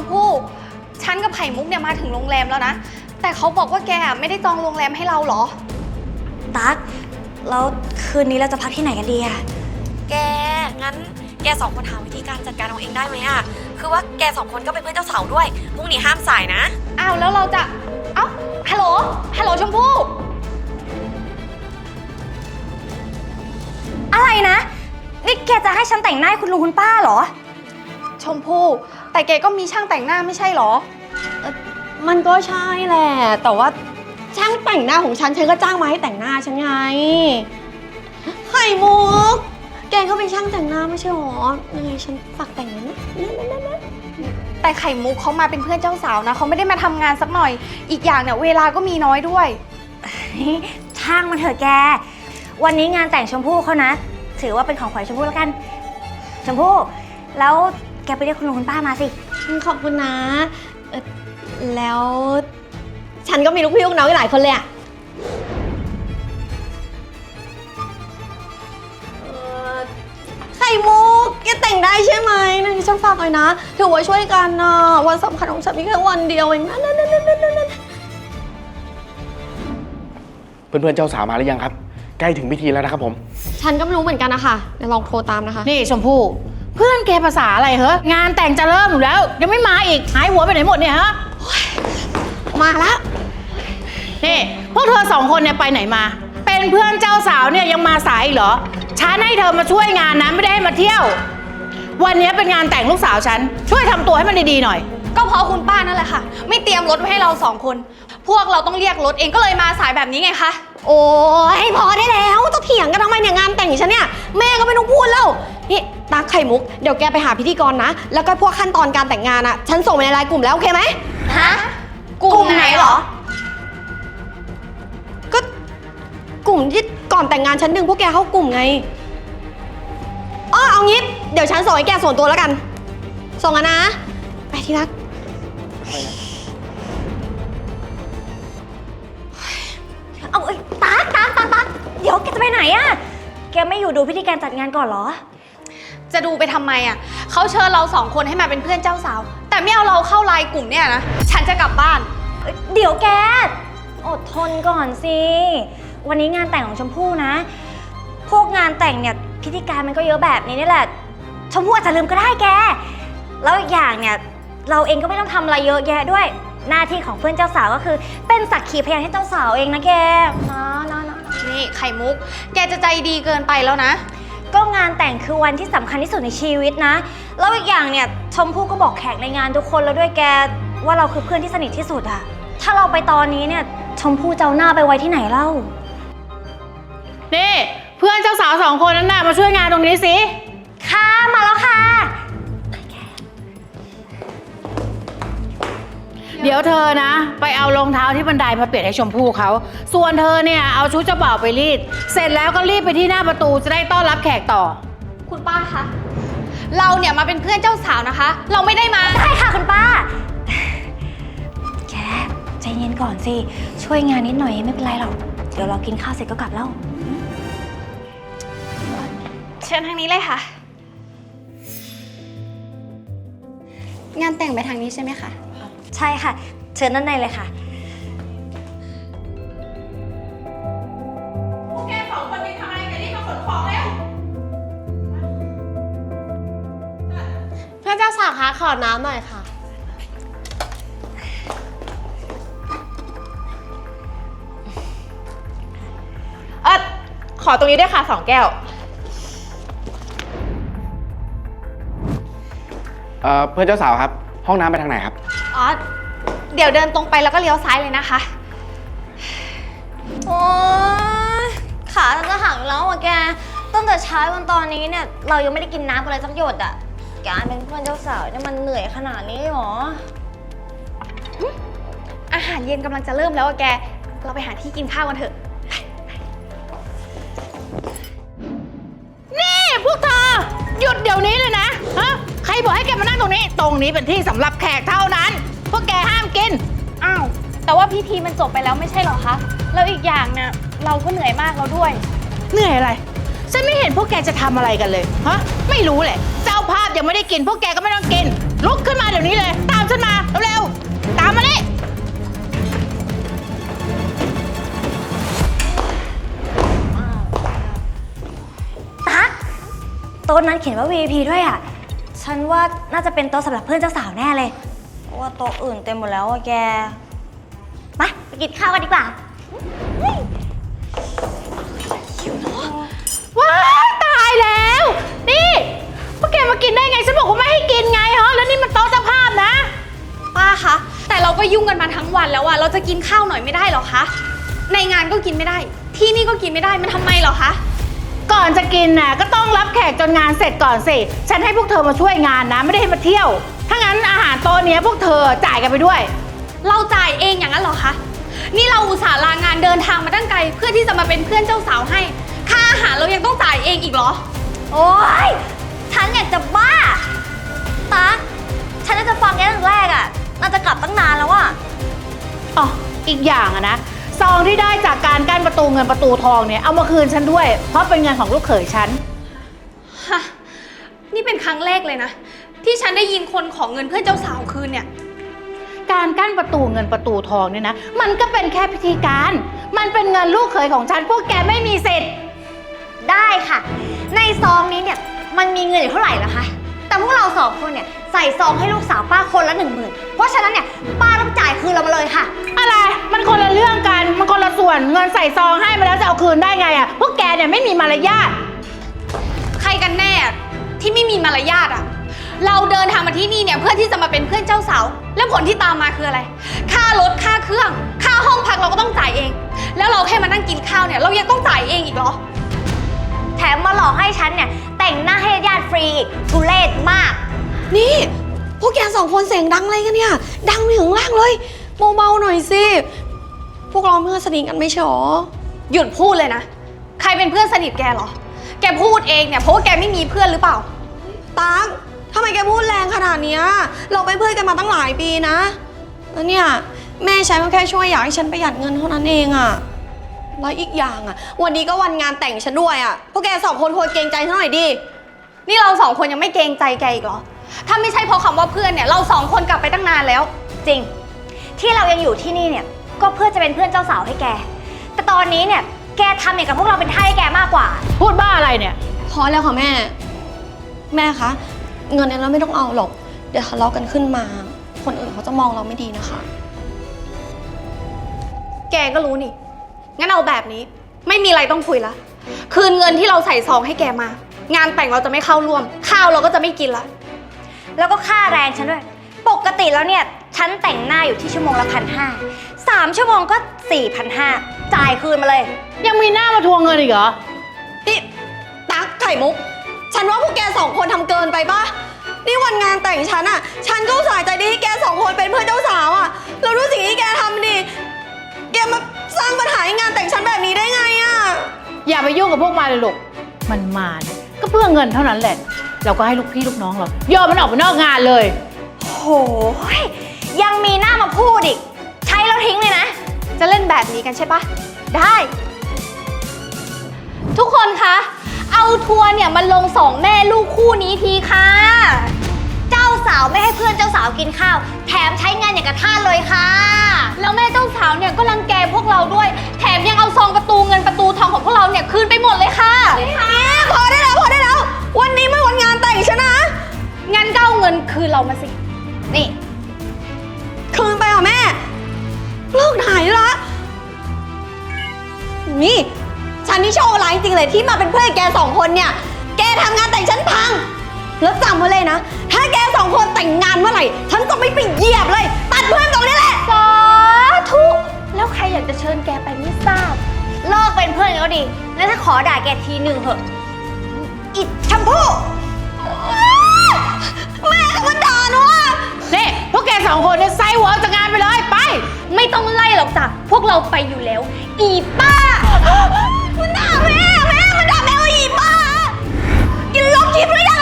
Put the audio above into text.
มพู่ฉันกับไข่มุกเนี่ยมาถึงโรงแรมแล้วนะ แต่เขาบอกว่าแกไม่ได้จองโรงแรมให้เราเหรอ ตั๊กแล้วคืนนี้เราจะพักที่ไหนกันดีอะแก งั้นแกสองคนหาวิธีการจัดการเอาเองได้ไหมอะคือว่าแกสองคนก็เป็นเพื่อนเจ้าสาวด้วยพรุ่งนี้ห้ามสายนะ อ้าวแล้วเราจะ เอ้า ฮัลโหล ฮัลโหลชมพู่ อะไรนะ นี่แกจะให้ฉันแต่งหน้าให้คุณลุงคุณป้าเหรอ ชมพู่ แต่แกก็มีช่างแต่งหน้าไม่ใช่เหรอ มันก็ใช่แหละ แต่ว่าช่างแต่งหน้าของฉันฉันก็จ้างมาให้แต่งหน้าฉันไง ไข่มุก แกก็เป็นช่างแต่งหน้าไม่ใช่หรอยังไงฉันฝากแต่งหน่อยนะนะนะนะแต่ไข่มุกเขามาเป็นเพื่อนเจ้าสาวนะเขาไม่ได้มาทำงานสักหน่อย อีกอย่างเนี่ยเวลาก็มีน้อยด้วย ช่างมันเถอะแก วันนี้งานแต่งชมพู่เขานะ ถือว่าเป็นของขวัญชมพู่แล้วกัน ชมพู่ แล้ว แกไปเรียกคุณลุงคุณป้ามาสิ ขอบคุณนะเอ่อแล้วฉันก็มีลูกพี่ลูกน้องอีกหลายคนเลยอะเอ่อไข่มุกแกแต่งได้ใช่ไหมนะฉันฝากเลยนะ ถือว่าช่วยกันนะวันสำคัญของฉันมีแค่วันเดียวเองนะนะนะนะนะนะเพื่อนๆเจ้าสาวมาหรือยังครับ ใกล้ถึงพิธีแล้วนะครับผม ฉันก็ไม่รู้เหมือนกันนะคะเดี๋ยวลองโทรตามนะคะ นี่ชมพู่ เพื่อนแกภาษาอะไรเหรองานแต่งจะเริ่มอยู่แล้ว ยังไม่มาอีกหายหัวไปไหนหมดเนี่ยฮะมาแล้วนี่พวกเธอสองคนเนี่ยไปไหนมา เป็นเพื่อนเจ้าสาวเนี่ยยังมาสายอีกเหรอฉันให้เธอมาช่วยงานนะไม่ได้ให้มาเที่ยว วันนี้เป็นงานแต่งลูกสาวฉันช่วยทำตัวให้มันดีๆหน่อย ก็เพราะคุณป้านั่นแหละค่ะ ไม่เตรียมรถไว้ให้เราสองคน พวกเราต้องเรียกรถเองก็เลยมาสายแบบนี้ไงคะ โอ้ยพอได้แล้วจะเถียงกันทำไมเนี่ยงานแต่งฉันเนี่ยแม่ก็ไม่ต้องพูดแล้วนี่ ตาไข่มุก เดี๋ยวแกไปหาพิธีกรนะ แล้วก็พวกขั้นตอนการแต่งงานอะฉันส่งไปในไลน์กลุ่มแล้วโอเคไหม ฮะกลุ่มไหนเหรอ ก็กลุ่มที่ก่อนแต่งงานฉันดึงพวกแกเข้ากลุ่มไงอ๋อเอางี้ เดี๋ยวฉันส่งให้แกส่วนตัวแล้วกัน ส่งกันนะ ไปที่รัก เอาเอ้ยตั๊กตั๊กตั๊กตั๊กเดี๋ยวแกจะไปไหนอะแกไม่อยู่ดูพิธีการจัดงานก่อนเหรอ จะดูไปทำไมอะเขาเชิญเราสองคนให้มาเป็นเพื่อนเจ้าสาว แต่ไม่เอาเราเข้าไลน์กลุ่มเนี่ยนะ ฉันจะกลับบ้านเดี๋ยวแก อดทนก่อนสิ วันนี้งานแต่งของชมพู่นะ พวกงานแต่งเนี่ยพิธีการมันก็เยอะแบบนี้นี่แหละ ชมพู่อาจจะลืมก็ได้แก แล้วอีกอย่างเนี่ยเราเองก็ไม่ต้องทำอะไรเยอะแยะด้วย หน้าที่ของเพื่อนเจ้าสาวก็คือ เป็นสักขีพยานให้เจ้าสาวเองนะแกนะนะนะนี่ไข่มุก แกจะใจดีเกินไปแล้วนะ ก็งานแต่งคือวันที่สำคัญที่สุดในชีวิตนะ แล้วอีกอย่างเนี่ยชมพู่ก็บอกแขกในงานทุกคนแล้วด้วยแกว่าเราคือเพื่อนที่สนิทที่สุดอะถ้าเราไปตอนนี้เนี่ยชมพู่จะเอาหน้าไปไว้ที่ไหนเล่า นี่ เพื่อนเจ้าสาวสองคนนั้นน่ะมาช่วยงานตรงนี้สิ ค่ะมาแล้ว เดี๋ยวเธอนะ ไปเอารองเท้าที่บันไดมาเปลี่ยนให้ชมพู่เขา ส่วนเธอเนี่ยเอาชุดเจ้าบ่าวไปรีด เสร็จแล้วก็รีบไปที่หน้าประตูจะได้ต้อนรับแขกต่อ คุณป้าคะ เราเนี่ยมาเป็นเพื่อนเจ้าสาวนะคะ เราไม่ได้มา ได้ค่ะคุณป้า แกใจเย็นก่อนสิ ช่วยงานนิดหน่อยไม่เป็นไรหรอก เดี๋ยวเรากินข้าวเสร็จก็กลับแล้ว เชิญทางนี้เลยค่ะ งานแต่งไปทางนี้ใช่ไหมคะ ใช่ค่ะ เชิญด้านในเลยค่ะเพื่อนเจ้าสาวคะขอน้ำหน่อยค่ะ เออขอตรงนี้ด้วยค่ะสองแก้ว เอ่อเพื่อนเจ้าสาวครับ ห้องน้ำไปทางไหนครับ อ๋อ เดี๋ยวเดินตรงไปแล้วก็เลี้ยวซ้ายเลยนะคะ โอ๊ยขาฉันจะหักอยู่แล้วอะแก ตั้งแต่เช้าวันตอนนี้เนี่ย เรายังไม่ได้กินน้ำกันเลยสักหยดอะการเป็นเพื่อนเจ้าสาวเนี่ยมันเหนื่อยขนาดนี้หรอ อาหารเย็นกำลังจะเริ่มแล้วอะแก เราไปหาที่กินข้าวกันเถอะ นี่พวกเธอ หยุดเดี๋ยวนี้เลยนะ ฮะใค รบอกให้แกมานั่งตรงนี้ ตรงนี้เป็นที่สำหรับแขกเท่านั้น พวกแกห้ามกิน อ้าว แต่ว่าพิธีมันจบไปแล้วไม่ใช่เหรอคะ แล้วอีกอย่างเนี่ยเราก็เหนื่อยมากแล้วด้วย เหนื่อยอะไร ฉันไม่เห็นพวกแกจะทำอะไรกันเลย ฮะ ไม่รู้แหละ เจ้าภาพยังไม่ได้กิน พวกแกก็ไม่ต้องกิน ลุกขึ้นมาเดี๋ยวนี้เลย ตามฉันมา เร็วๆ ตามมานี่ตั๊กโต๊ะนั้นเขียนว่า VIP ด้วยอะ ฉันว่าน่าจะเป็นโต๊ะสำหรับเพื่อนเจ้าสาวแน่เลยเพราะว่าโต๊ะอื่นเต็มหมดแล้วอะแกไปไปกินข้าวกันดีกว่าว้ายตายแล้ว นี่พวกแกมากินได้ไงฉันบอกว่าไม่ให้กินไงฮะแล้วนี่มันโต๊ะเจ้าภาพนะ ป้าคะ แต่เราก็ยุ่งกันมาทั้งวันแล้วอะเราจะกินข้าวหน่อยไม่ได้เหรอคะ ในงานก็กินไม่ได้ ที่นี่ก็กินไม่ได้ มันทำไมเหรอคะ ก่อนจะกินน่ะก็ต้องรับแขกจนงานเสร็จก่อนสิ ฉันให้พวกเธอมาช่วยงานนะ ไม่ได้ให้มาเที่ยว ถ้างั้นอาหารโต๊ะเนี้ยพวกเธอจ่ายกันไปด้วย เราจ่ายเองอย่างนั้นเหรอคะ นี่เราอุตส่าห์ลางานเดินทางมาตั้งไกล เพื่อที่จะมาเป็นเพื่อนเจ้าสาวให้ ค่าอาหารเรายังต้องจ่ายเองอีกเหรอ โอ๊ย ฉันอยากจะบ้าตั๊กฉันน่าจะฟังแกตั้งแต่แรกอะ น่าจะกลับตั้งนานแล้วอะ อ๋อ อีกอย่างอะนะ ซองที่ได้จากการกั้นประตูเงินประตูทองเนี่ยเอามาคืนฉันด้วย เพราะเป็นเงินของลูกเขยฉัน ฮะนี่เป็นครั้งแรกเลยนะ ที่ฉันได้ยินคนของเงินเพื่อนเจ้าสาวคืนเนี่ย การกั้นประตูเงินประตูทองเนี่ยนะ มันก็เป็นแค่พิธีการ มันเป็นเงินลูกเขยของฉัน พวกแกไม่มีสิทธิ์ ได้ค่ะ ในซองนี้เนี่ย มันมีเงินอยู่เท่าไหร่ล่ะคะ แต่พวกเราสองคนเนี่ยใส่ซองให้ลูกสาวป้าคนละหนึ่งหมื่นเพราะฉะนั้นเนี่ยป้าต้องจ่ายคืนเรามาเลยค่ะ อะไร มันคนละเรื่องกัน มันคนละส่วน เงินใส่ซองให้มาแล้วจะเอาคืนได้ไงอะพวกแกเนี่ยไม่มีมารยาท ใครกันแน่ที่ไม่มีมารยาทอะเราเดินทางมาที่นี่เนี่ยเพื่อที่จะมาเป็นเพื่อนเจ้าสาว แล้วผลที่ตามมาคืออะไร ค่ารถค่าเครื่อง ค่าห้องพักเราก็ต้องจ่ายเอง แล้วเราแค่มานั่งกินข้าวเนี่ยเรายังต้องจ่ายเองอีกเหรอ แถมมาหลอกให้ฉันเนี่ย แต่งหน้าให้ญาติฟรีอีกทุเรศมาก นี่ พวกแกสองคนเสียงดังอะไรกันเนี่ย ดังไปถึงล่างเลยเบาๆหน่อยสิ พวกเราเมื่อนสนิทกันไม่ใช่หรอ หยุดพูดเลยนะ ใครเป็นเพื่อนสนิทแกเหรอ แกพูดเองเนี่ยเพราะว่าแกไม่มีเพื่อนหรือเปล่า ตั๊กทำไมแกพูดแรงขนาดเนี้ย เราเป็นเพื่อนกันมาตั้งหลายปีนะ แล้วเนี่ย แม่ฉันก็แค่ช่วยอยากให้ฉันประหยัดเงินเท่านั้นเองอะ แล้วอีกอย่างอะวันนี้ก็วันงานแต่งฉันด้วยอะพวกแกสองคนควรเกรงใจฉันหน่อยดิ นี่เราสองคนยังไม่เกรงใจแกอีกเหรอ ถ้าไม่ใช่เพราะคำว่าเพื่อนเนี่ย เราสองคนกลับไปตั้งนานแล้ว จริง ที่เรายังอยู่ที่นี่เนี่ย ก็เพื่อจะเป็นเพื่อนเจ้าสาวให้แก แต่ตอนนี้เนี่ย แกทำอย่างกับพวกเราเป็นท่าให้แกมากกว่า พูดบ้าอะไรเนี่ย พอแล้วค่ะแม่ แม่คะ เงินเนี่ยเราไม่ต้องเอาหรอก เดี๋ยวทะเลาะกันขึ้นมา คนอื่นเขาจะมองเราไม่ดีนะคะ แกก็รู้นี่ งั้นเอาแบบนี้ ไม่มีอะไรต้องคุยละ คืนเงินที่เราใส่ซองให้แกมา งานแต่งเราจะไม่เข้าร่วม ข้าวเราก็จะไม่กินละ แล้วก็ค่าแรงฉันด้วย ปกติแล้วเนี่ย ฉันแต่งหน้าอยู่ที่ชั่วโมงละพันห้าสามชั่วโมงก็สี่พันห้าจ่ายคืนมาเลย ยังมีหน้ามาทวงเงินอีกเหรอ นี่ตั๊กไข่มุก ฉันว่าพวกแกสองคนทำเกินไปปะนี่วันงานแต่งฉันอะฉันก็อุตสายใจ อย่าไปยุ่งกับพวกมันเลยลูก มันมาเนี่ยก็เพื่อเงินเท่านั้นแหละ เราก็ให้ลูกพี่ลูกน้องเราโยอมมันออกไปนอกงานเลย โหยยังมีหน้ามาพูดอีก ใช้แล้วทิ้งเลยนะ จะเล่นแบบนี้กันใช่ปะได้ ทุกคนคะ เอาทัวร์เนี่ยมาลงสองแม่ลูกคู่นี้ทีค่ะ เจ้าสาวไม่ให้เพื่อนเจ้าสาวกินข้าว แถมใช้งานอย่างกระท่าเลยค่ะ แล้วแม่เจ้าสาวเนี่ยก็รังแกพวกเราด้วย แถมยังเอาซองประตูเงินประตู เอาเงินคืนเรามาสิ นี่ คืนไปอะแม่ เลิกหายละนี่ ฉันนี่โชคร้ายจริงๆเลยที่มาเป็นเพื่อนกับแกสองคนเนี่ย แกทำงานแต่งฉันพัง แล้วจำไว้เลยนะ ถ้าแกสองคนแต่งงานเมื่อไหร่ ฉันจะไม่ไปเหยียบเลย ตัดเพื่อนตรงนี้แหละ สาธุ แล้วใครอยากจะเชิญแกไปไม่ทราบ เลิกเป็นเพื่อนกันก็ดี แล้วถ้าขอด่าแกทีหนึ่งเหอะ อิดชมพู่แม่ก็มาด่าห องคนเนี่ยไซหัวออกจากงานไปเลยไป ไม่ต้องไล่หรอกจ้ะ พวกเราไปอยู่แล้ว อีป้า มันด่าแม่ แม่ มันด่าแม่ว่าอีป้า กินลบคลิปไม่ได้